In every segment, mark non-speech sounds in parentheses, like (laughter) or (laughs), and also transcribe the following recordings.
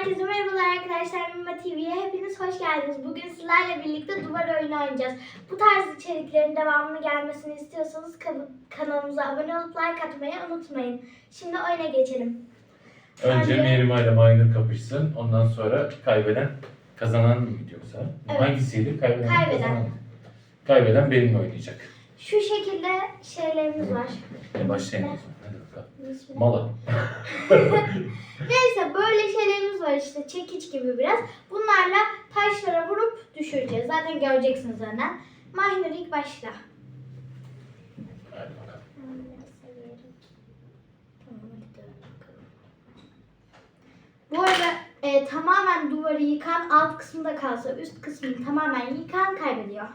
Herkese merhabalar arkadaşlar. Mima TV'ye hepiniz hoş geldiniz. Bugün sizlerle birlikte duvar oyunu oynayacağız. Bu tarz içeriklerin devamını gelmesini istiyorsanız ka- kanalımıza abone olup like atmayı unutmayın. Şimdi oyuna geçelim. Önce Önce- ile Maynur kapışsın. Ondan sonra kaybeden kazanan mı yoksa? Evet. Hangisiydi? Kaybeden. mi, Kaybeden. kazanan mı? Kaybeden benimle oynayacak. Şu şekilde şeylerimiz var. E başlayalım o zaman. Bismillah. Mala. (laughs) Neyse böyle şeylerimiz var işte çekiç gibi biraz. Bunlarla taşlara vurup düşüreceğiz. Zaten göreceksiniz önden. Mahinur ilk başla. Hadi bakalım. Bu arada e, tamamen duvarı yıkan alt kısmında kalsa üst kısmını tamamen yıkan kaybediyor.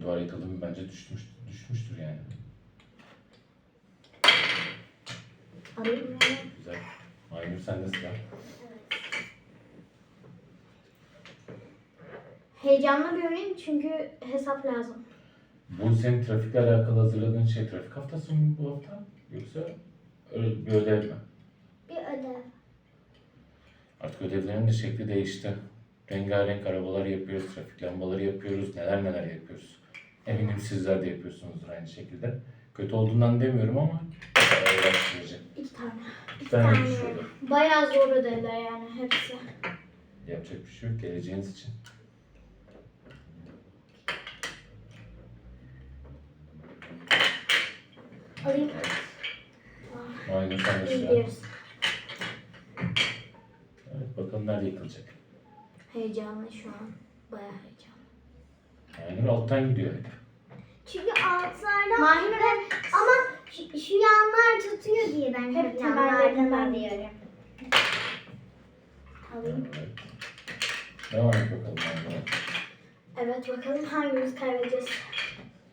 Duvar yıkıldı mı bence düşmüş, düşmüştür yani. Alayım mı? Güzel. Maynur sende sıra. Heyecanlı bir oyun çünkü hesap lazım. Bu senin trafikle alakalı hazırladığın şey trafik haftası mı bu hafta? Yoksa öyle bir ödev mi? Bir ödev. Artık ödevlerin de şekli değişti. Rengarenk arabalar yapıyoruz, trafik lambaları yapıyoruz, neler neler yapıyoruz. Eminim sizler de yapıyorsunuzdur aynı şekilde. Kötü olduğundan demiyorum ama uğraştırıcı. İki tane. Bir tane düşürdü. Bayağı zor ödevler yani hepsi. Yapacak bir şey yok geleceğiniz için. Alayım. Aynen sen de İyi diyoruz. Evet bakalım nerede yıkılacak. Heyecanlı şu an. Bayağı heyecanlı. Aynen alttan gidiyor hep. Çünkü altlardan Mahir ama şu, şu yanlar tutuyor diye ben Hep yanlardan alıyorum. Alayım. Evet. Devam et bakalım. Evet bakalım hangimiz kaybedeceğiz.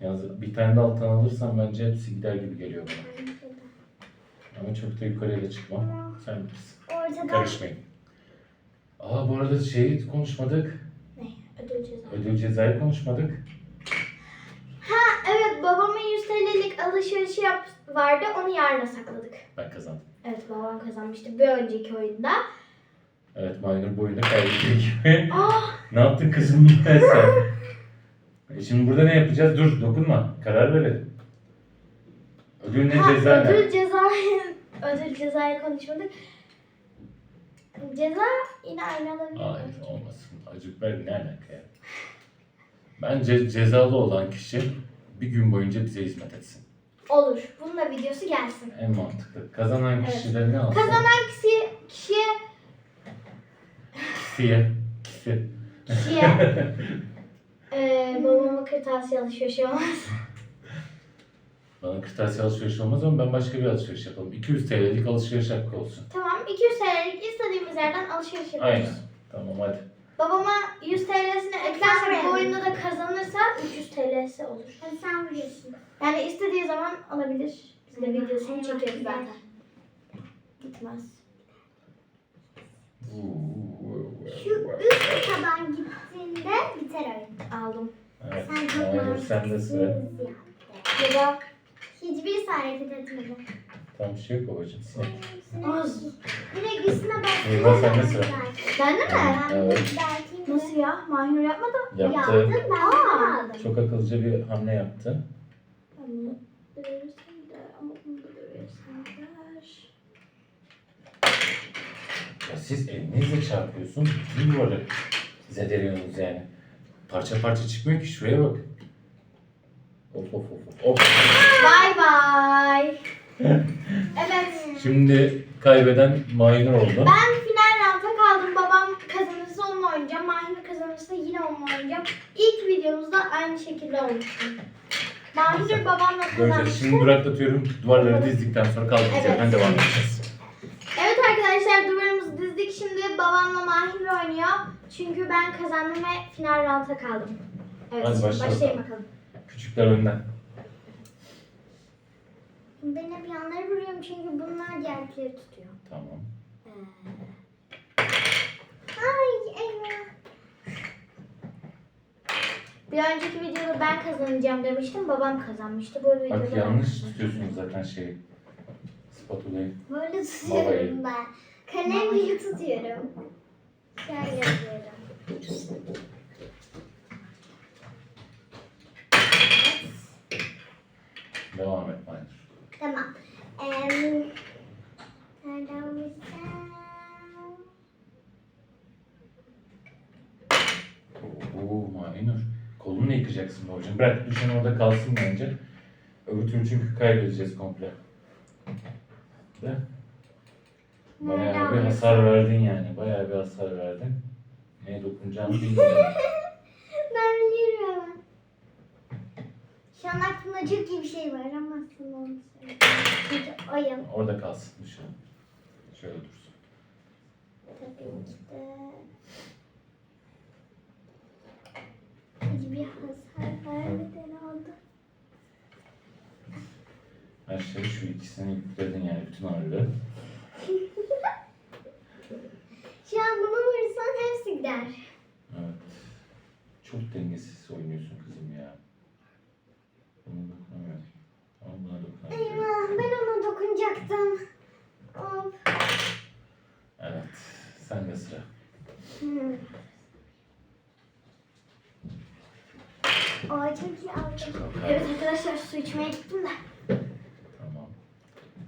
Yalnız bir tane de alttan alırsam bence hepsi gider gibi geliyor bana. Ama çok da yukarıya da çıkmam. Sen bilirsin. Ortadan Karışmayın. Aa bu arada şeyi konuşmadık. Ne? Ödül ceza. Ödül cezayı konuşmadık. Ha evet babamın 100 TL'lik alışverişi yap vardı onu yarına sakladık. Ben kazandım. Evet babam kazanmıştı bir önceki oyunda. Evet Maynur bu oyunda kaybettiği gibi. Ah (laughs) ne yaptın kızım sen? E şimdi burada ne yapacağız? Dur dokunma. Karar verelim. Ödül ne ha, ceza ne? ödül cezayı (laughs) ödül cezayı konuşmadık. Ceza yine aynı alabilir. Hayır olmasın. Acı biber ne alaka ya? Bence cezalı olan kişi bir gün boyunca bize hizmet etsin. Olur. Bunun da videosu gelsin. En mantıklı. Kazanan Evet. ne alsın? Kazanan kişi, kişiye Kişiye. Kişi. kişiye eee (laughs) babama kırtasiye alışverişi olmaz. (laughs) Bana kırtasiye alışveriş olmaz ama ben başka bir alışveriş yapalım. 200 TL'lik alışveriş hakkı olsun. Tamam 200 TL'lik istediğimiz yerden alışveriş yapıyoruz. Aynen. Tamam hadi. Babama 100 TL'sini eklersek bu oyunda da kazanırsa 300 TL'si olur. Hadi sen vuruyorsun. Yani istediği zaman alabilir. Biz de videosunu çekeriz zaten. Gitmez. Şu üst taban gittiğinde biter oyun. Aldım. Evet. Sen çok Aynen sen de sıra. mantıksız yaptın. Ceza Hiçbir hareket etmedi. Tam bir şey yok babacığım. Sinek. az. Direkt üstüne bak. Eyvah, sen de sıra. Bende mi? Evet. Nasıl ya? Mahmur yapmadı. Yaptı. Yaptın ben Aa. aldım. Çok akıllıca bir hamle yaptı. Bunu döversin de ama bunu da döversin ver. Ya siz elinizle çarpıyorsun. Bütün duvarı zedeliyorsunuz yani. Parça parça çıkmıyor ki. Şuraya bak. Of of of. of. Bye bye. (laughs) evet. Şimdi kaybeden Maynur oldu. Ben final round'a kaldım. Babam kazanırsa onunla oynayacağım. Mahir kazanırsa yine onunla oynayacağım. İlk videomuzda aynı şekilde olmuştu. Mahir babamla Göreceğiz. kazanmıştı. Şimdi duraklatıyorum. Duvarları dizdikten sonra kaldığımız Evet. yerden devam edeceğiz. Evet arkadaşlar duvarımızı dizdik. Şimdi babamla Mahir oynuyor. Çünkü ben kazandım ve final round'a kaldım. Evet Hadi başla başlayın bakalım. bakalım. Küçükler önden. Ben hep yanları vuruyorum çünkü bunlar diğerleri tutuyor. Tamam. Ay eyvah. Bir önceki videoda ben kazanacağım demiştim. Babam kazanmıştı. Bu videoda Bak ben yanlış tutuyorsunuz zaten şeyi. Spatulayı. Böyle tutuyorum ben. Kalem gibi tutuyorum. Şöyle yazıyorum. Devam et. Tamam. Eee nereden? Oo Mahir. Kolunu yıkacaksın babacığım. Bırak düşen orada kalsın bence. Öbür türlü çünkü kaybedeceğiz komple. De. Bayağı bir hasar verdin yani. Bayağı bir hasar verdin. Neye dokunacağını bilmiyorum. (laughs) Ben biliyorum. Şu an aklımda çok iyi bir şey var ama aslında onu söyleyeyim. Çünkü oyun Orada kalsın düşen. Şöyle dursun. tabii ki de hiçbir hasar vermeden oldu. Her şeyi şu ikisini yükledin yani bütün ağırlığı. (laughs) Şu an bunu vursan hepsi gider. Evet. Çok dengesiz oynuyorsun kızım ya. Buna dokunamıyorum. Ama buna dokunabiliyorum. Eyvah ben ona dokunacaktım. Of. Evet. Sen de sıra. Hmm. Aa çok iyi aldım. Evet arkadaşlar su içmeye gittim de. Tamam.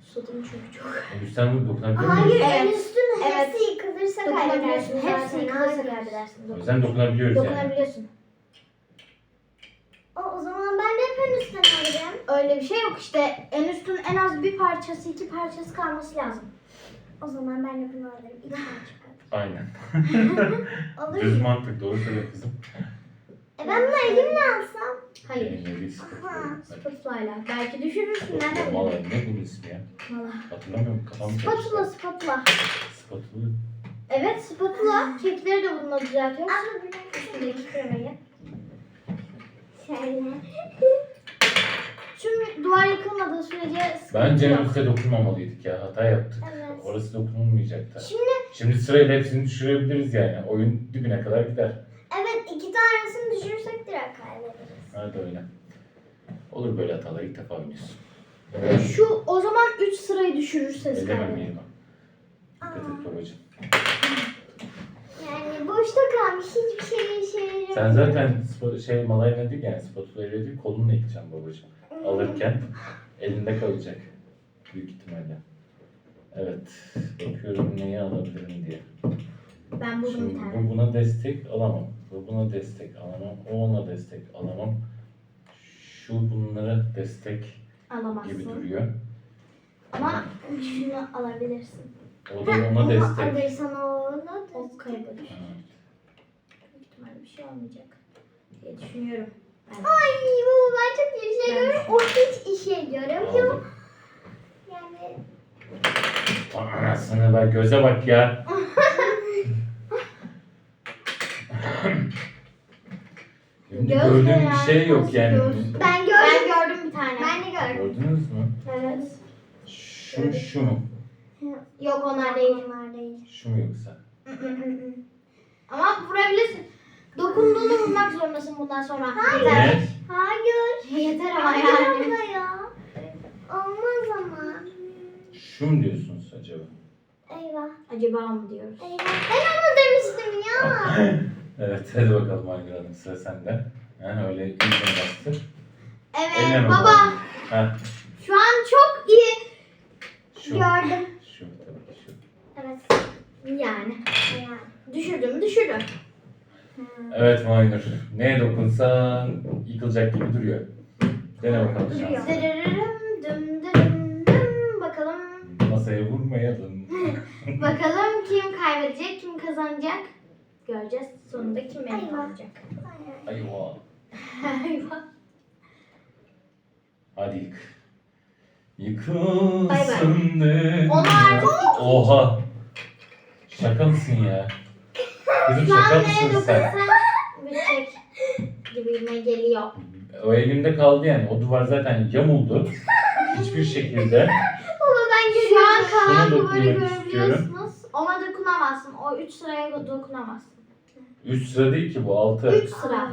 Susadım çünkü çok. E, Üstten mi dokunabiliyor Hayır muyuz? en Evet. üstüne Evet. hepsi yıkılırsa Dokunabiliyorsun. kaybedersin Hepsi zaten. yıkılırsa Hayır. kaybedersin. O yüzden dokunabiliyoruz yani. Dokunabiliyorsun. O, o zaman ben de hep en üstten alırım. Öyle bir şey yok işte. En üstün en az bir parçası, iki parçası kalması lazım. O zaman ben de bunu alırım. İki tane çıkar. Aynen. (laughs) Olur Düz mu? mantık doğru söyle kızım. E ben bunu elimle alsam. Hayır. Elinle değil Aha. sıkıntı. Spatulayla. Belki düşürürsün. Nereden Valla bileyim? ne bunun ismi ya? Valla. Hatırlamıyorum kafam Spatula, karıştı. spatula. Spatula. Evet, spatula. Kekleri de bununla düzeltiyoruz. Üstündeki kremayı. Şöyle. Şimdi duvar yıkılmadığı sürece sıkıntı Bence en yok. üstte dokunmamalıydık ya. Hata yaptık. Evet. Orası dokunulmayacaktı. Şimdi Şimdi sırayla hepsini düşürebiliriz yani. Oyun dibine kadar gider. evet iki tanesini düşürürsek direkt kaybederiz. Hadi öyle. Olur böyle hatalar ilk defa oynuyorsun. Şu o zaman 3 sırayı düşürürseniz Edemem kaybedin. Melima. Dikkat et babacığım. Yani boşta kalmış hiçbir şey işe yaramıyor. Sen zaten spa- şey malayla değil yani spatula değil kolunla yıkacaksın babacığım. Alırken elinde kalacak. Büyük ihtimalle. Evet. Bakıyorum neyi alabilirim diye. Ben buldum bir Şimdi tane. bu buna destek alamam. Bu buna destek alamam. O ona destek alamam. Şu bunlara destek gibi Alamazsın. duruyor. Ama şunu alabilirsin. O da ona Onu destek. alırsan o ona O destek. kaybeder. Evet. Büyük ihtimalle bir şey olmayacak diye düşünüyorum. Ben. Ay baba ben çok iyi bir şey Ben- görüyorum. O hiç işe yaramıyor. Aldım. Yani Anasını ver göze bak ya. (laughs) Şimdi Göz gördüğüm bir ya? şey yok Nasıl yani. göz? ben Ben gördüm. gördüm bir tane. Ben de gördüm. Gördünüz mü? Evet. Şu, şu mu? Yok onlar değil. Onlar değil. Şu mu yoksa? (laughs) Ama vurabilirsin. Dokunduğunu vurmak zorundasın bundan sonra. Hayır. Yeter. Ne? Hayır. Yeter ama Hayır yani. abla ya. Olmaz ama. Şu mu diyorsunuz acaba? Eyvah. Acaba mı diyoruz? Eyvah. Ben onu demiştim ya. (laughs) Evet hadi bakalım Aygül Hanım sıra sende. Yani öyle iyice bastır. Evet Elleme baba. Heh, Şu an çok iyi. şu. Gördüm. Şu tabii şu. Evet. Yani. Yani. Düşürdüm düşürdüm. Evet Maynur. Neye dokunsan yıkılacak gibi duruyor. Dene bakalım Duruyor. şansını. Dırırırım, dım dırım dım. Bakalım. Masaya vurmayalım. (laughs) Bakalım kim kaybedecek, kim kazanacak. Göreceğiz. Sonunda kim benim Eyvah. olacak. Ayva. Eyvah. (laughs) Hadi yık. Yıkılsın dünya. Oha. Şaka mısın ya? Kızım şaka mısın sen? dokunsan bitecek gibime geliyor. O elimde kaldı yani. O duvar zaten yamuldu. Hiçbir şekilde. Baba ben Şu an kalan duvarı dokunmak görebiliyorsunuz. Ona dokunamazsın. O üç sıraya dokunamazsın. Üç sıra değil ki bu. Altı. Üç sıra.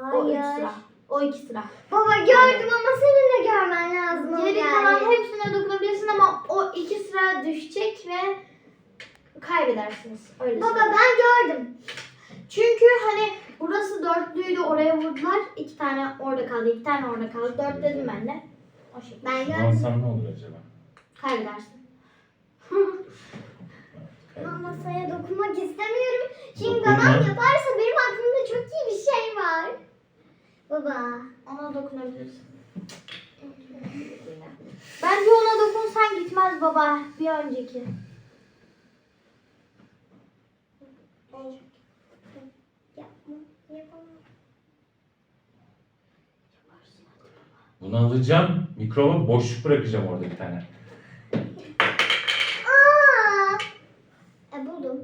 Hayır. O üç Hayır. sıra. O iki sıra. Baba gördüm ama senin de görmen lazım. Geri yani. kalan hepsine dokunabilirsin ama o iki sıra düşecek ve kaybedersiniz. Öyle Baba söyleyeyim. ben gördüm. Çünkü hani burası dörtlüydü oraya vurdular. İki tane orada kaldı, iki tane orada kaldı. Dört dedim ben de. O şekilde. Ben gördüm. alsam ne olur acaba? Kaybedersin. Ama masaya dokunmak istemiyorum. Şimdi Dokunma. babam yaparsa benim aklımda çok iyi bir şey var. Baba. Ona dokunabilirsin. Bence ona dokunsan gitmez baba. Bir önceki. Yapma. Yapamam. Bunu alacağım. Mikroba boşluk bırakacağım orada bir tane. Aa! E, buldum.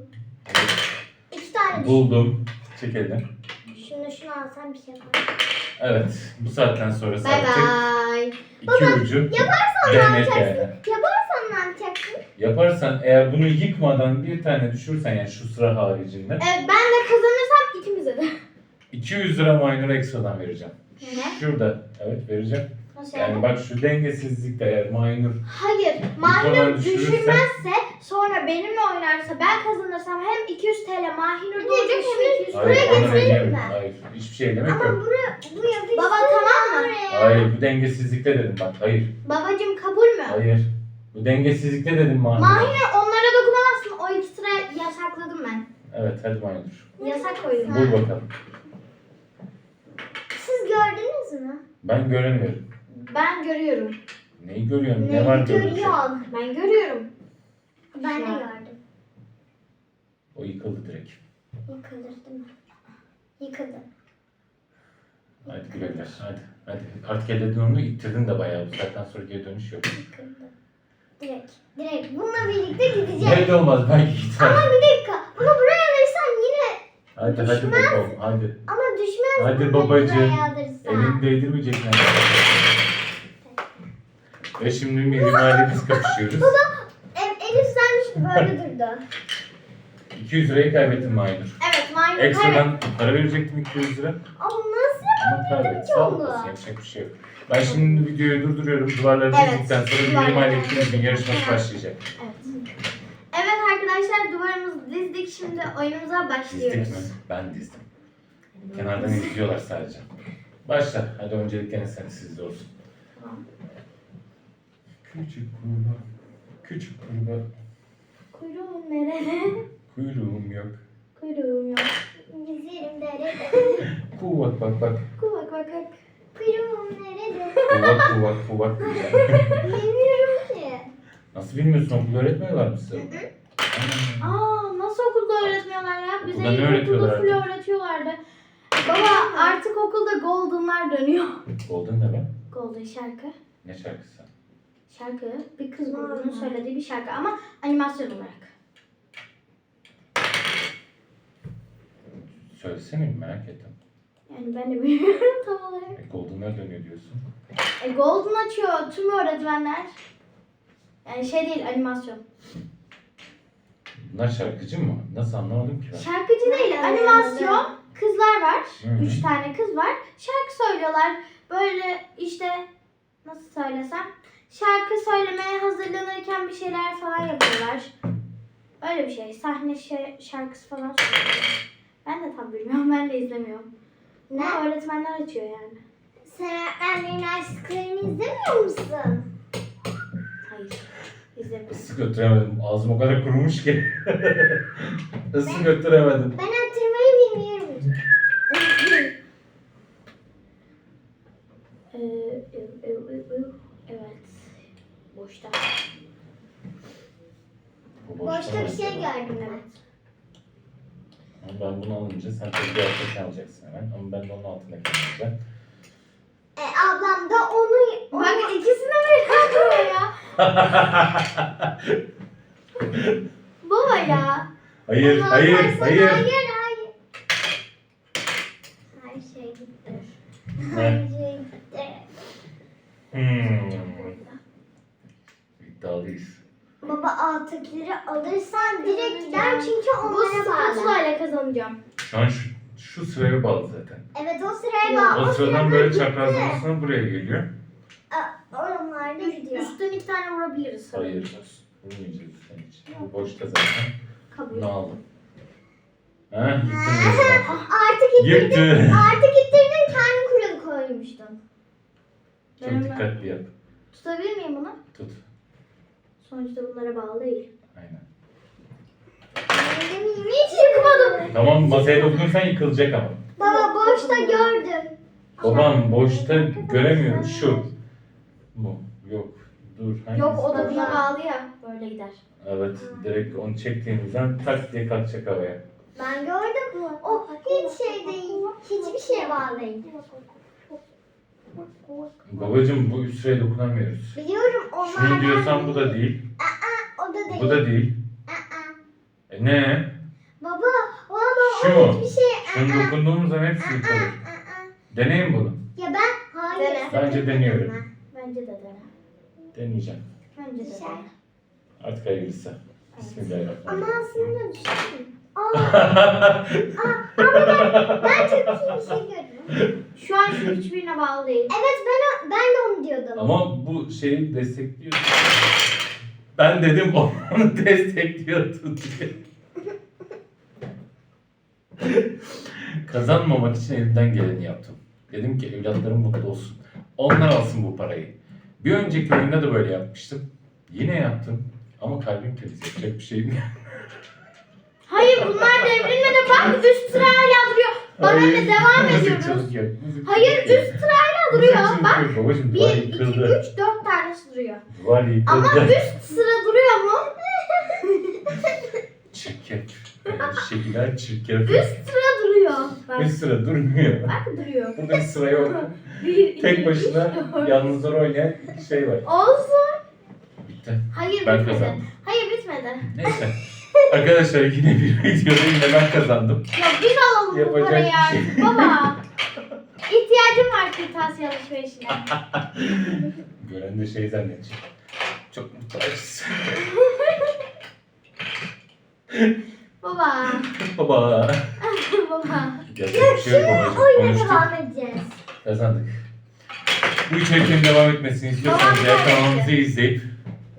İki tane. Buldum. Çekelim. Şunu şunu alsam bir şey yapar. Evet. Bu saatten sonra Bye artık bye. iki ucu Yaparsan ne değnek yapacaksın? yani. Yaparsan? Yaparsan eğer bunu yıkmadan bir tane düşürsen yani şu sıra haricinde Evet ben de kazanırsam ikimize de. 200 lira minor ekstradan vereceğim. Ne? Şurada. Evet vereceğim. Nasıl Yani bak şu dengesizlikte eğer minor Hayır. Mahinur düşürürse- düşürmezse sonra benimle oynarsa ben kazanırsam hem 200 TL Mahinur dakika, hem 200 Hayır, Buraya onu getirelim mi? Hayır, hiçbir şey Ama yok. bura, bu yapışsın. Baba, tamam mı? Hayır, bu dengesizlikte dedim bak. Hayır, Babacım kabul mü? hayır. Bu dengesizlikte dedim minor. Mahinur onlara dokunamazsın. O iki sıra yasakladım ben. Evet, hadi minor. Yasak koydum. Bul bakalım. Siz gördünüz mü? Ben göremiyorum. Ben görüyorum. Neyi görüyorsun? Ne var görecek? görüyorsun? Ben görüyorum. Ben de gördüm. O yıkıldı direkt. Yıkılır değil mi? Yıkıldı. Hadi güle güle. Hadi. Hadi. Artık elledin onu ittirdin de bayağı. Bu saatten sonra geri dönüş yok. Yıkıldı. Direkt. Direkt. Bununla birlikte gidecek. Belli olmaz belki gider. Ama bir dakika. Bunu buraya verirsen yine Hadi hadi Düşmez. bakalım. Hadi. ama düşmez. Hadi bunu babacığım. Buraya alırsan. Elini değdirmeyecek ne? Ve şimdi Mirimal biz kapışıyoruz. El, Elif sen böyle (laughs) durdu. 200 lirayı kaybettin Maynur. Evet kaybet. Ekstradan para verecektim 200 lira. Ama? Ama kaybettim. ki Sağ onu. olasın. Yapacak bir şey yok. Ben şimdi videoyu durduruyorum. Duvarları Evet, dizdikten sonra duvarları Mirimal dizdik. ikimizin yarışması Evet. başlayacak. Evet. Evet arkadaşlar duvarımızı dizdik. Şimdi oyunumuza başlıyoruz. Dizdik mi? Ben dizdim. Kenardan izliyorlar sadece. Başla. Hadi öncelik gene sen sizde olsun. Tamam. Küçük kurbağa. Küçük kurbağa. Kuyruğun nerede? Kuyruğum yok. Kuyruğum yok. Gezerim derede. (laughs) Kuvvet bak bak. Kuvak bak bak. Kuyruğum nerede? Kuvvet kuvvet kuvvet diyeceğim. (laughs) Bilmiyorum ki. Nasıl bilmiyorsun okulda öğretmiyorlar mı size? Aa, Aa nasıl okulda öğretmiyorlar ya? Bize Okulda ne ilkokulda öğretiyorlar full artık? öğretiyorlardı. Baba artık okulda goldenlar dönüyor. Golden ne be? Golden şarkı. Ne şarkısı? Şarkı bir kız grubunun söylediği bir şarkı ama animasyon olarak. Söylesene bir merak ettim. Yani ben de bilmiyorum tam olarak. E, Golden'lar dönüyor diyorsun. E, Golden açıyor tüm öğretmenler. Yani şey değil animasyon. Bunlar şarkıcı mı? Nasıl anlamadım ki ben. Şarkıcı değil animasyon. Kızlar var. Hı. Üç tane kız var. Şarkı söylüyorlar. Böyle işte nasıl söylesem. Şarkı söylemeye hazırlanırken bir şeyler falan yapıyorlar. Öyle bir şey. Sahne şarkısı falan söylüyorlar. Ben de tam bilmiyorum. Ben de izlemiyorum. Ne? Ama öğretmenler açıyor yani. Sen öğretmenlerin aşklarını izlemiyor musun? Hayır. İzlemiyorum. Isı götüremedim. Ağzım o kadar kurumuş ki. (laughs) Isı götüremedim. Ben attırmayı bilmiyorum. Ee, ev, ev, ev, ev. Evet. Boşta. Bu Boşta bir şey acaba? gördüm ben. Evet. Ama Ben bunu alınca sen tabii bir altındaki alacaksın hemen. Ama ben de onun altındaki alacağım. E, ablam da onu... onu Bak ikisini koyuyor ya. (laughs) Baba ya. hayır, hayır, hayır. Hayır, hayır. Her şey gitti. Her Ne? şey gitti. Hmm. İddialıyız. Baba alttakileri alırsan direkt gider çünkü Bu onlara bağlı. spatulayla kazanacağım. Şu an şu, şu sıraya bağlı zaten. Evet o sıraya bağlı. O sıradan sırada böyle gitti. çaprazlamasına buraya geliyor. Aa, Oralarda gidiyor. Üstten iki tane vurabiliriz. Hayır. Vurmayacağız üstten hiç. Bu boşta zaten. Kabul. Ne aldın? Ha. Artık ittirdin. Artık ittirdin kendi kuralı koymuştun. Çok Ben- dikkatli yap. Tutabilir miyim bunu? Tut. Sonuçta bunlara bağlı değil. Aynen. Benim hiç yıkmadım. Tamam masaya dokunursan yıkılacak ama. Baba boşta gördüm. Babam boşta göremiyor. Şu. Bu. Yok. Dur. hangisi? Yok o da buna bağlı ya. Böyle gider. Evet. Direkt onu çektiğimizden tak diye kalkacak havaya. Ben gördüm. O hiç şey değil. Hiçbir şeye bağlı değil. Babacım bu üst sıraya dokunamıyoruz. Biliyorum onlar. Şunu diyorsan bu da değil. O da değil. Bu da değil. Aa. E ne? Baba, valla Şu o hiçbir şey. Şunu dokunduğumuz zaman hepsi yıkılır. Aa. Deneyin bunu. Ya ben hayır. Dene. Bence deniyorum. Bence de dene. Deneyeceğim. Bence de dene. Artık hayırlısı. Ama Bismillahirrahmanirrahim. aslında düşünün. Aa, (laughs) aa, ama ben, ben çok iyi bir şey gördüm. Şu an şu hiçbirine bağlı değil. Evet ben o, ben de onu diyordum. Ama bu şeyi destekliyor. Ben dedim (laughs) onu destekliyordu diye. (laughs) Kazanmamak için elimden geleni yaptım. Dedim ki evlatlarım mutlu olsun. Onlar alsın bu parayı. Bir önceki oyunda da böyle yapmıştım. Yine yaptım. Ama kalbim kriz yapacak bir şeyim yok. (laughs) Hayır bunlar devrilmedi. Bak üst sırayla duruyor. Bana ne devam ediyoruz. Hayır üst sırayla duruyor. Bak yok Babacım duvar 1, 2, 3, yıkıldı. 4 tanesi duruyor. Yıkıldı. Ama üst sıra duruyor mu? (laughs) Çirkef. Şekiller çirkef. Üst sıra duruyor. Bak, Bir sıra durmuyor. bak duruyor. Burada bir sıra yok. 1, 2, Tek başına yalnızlar oynayan şey var. Olsun. Bitti. Hayır Ben bitmedi. kazandım. Hayır bitmedi. Neyse. Arkadaşlar yine bir (laughs) videoda yine ben kazandım. Ya biz alalım bu Yapacak parayı bir şey artık baba. İhtiyacım var kırtasiye alışverişine. (laughs) Gören de şey zannedecek. Çok mutluyuz. (laughs) Baba. (laughs) Baba. (laughs) baba. Yapacak bir şey yok babacığım. Oyuna Konuştuk. devam edeceğiz. Kazandık. Bu içeriklerin devam etmesini istiyorsanız Tamam, eğer kanalımızı izleyip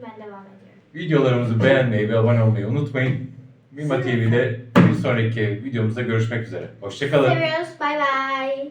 Ben devam ediyorum. videolarımızı beğenmeyi ve abone olmayı unutmayın. Mima TV'de bir sonraki videomuzda görüşmek üzere. Hoşçakalın. Seviyoruz. Bay bay.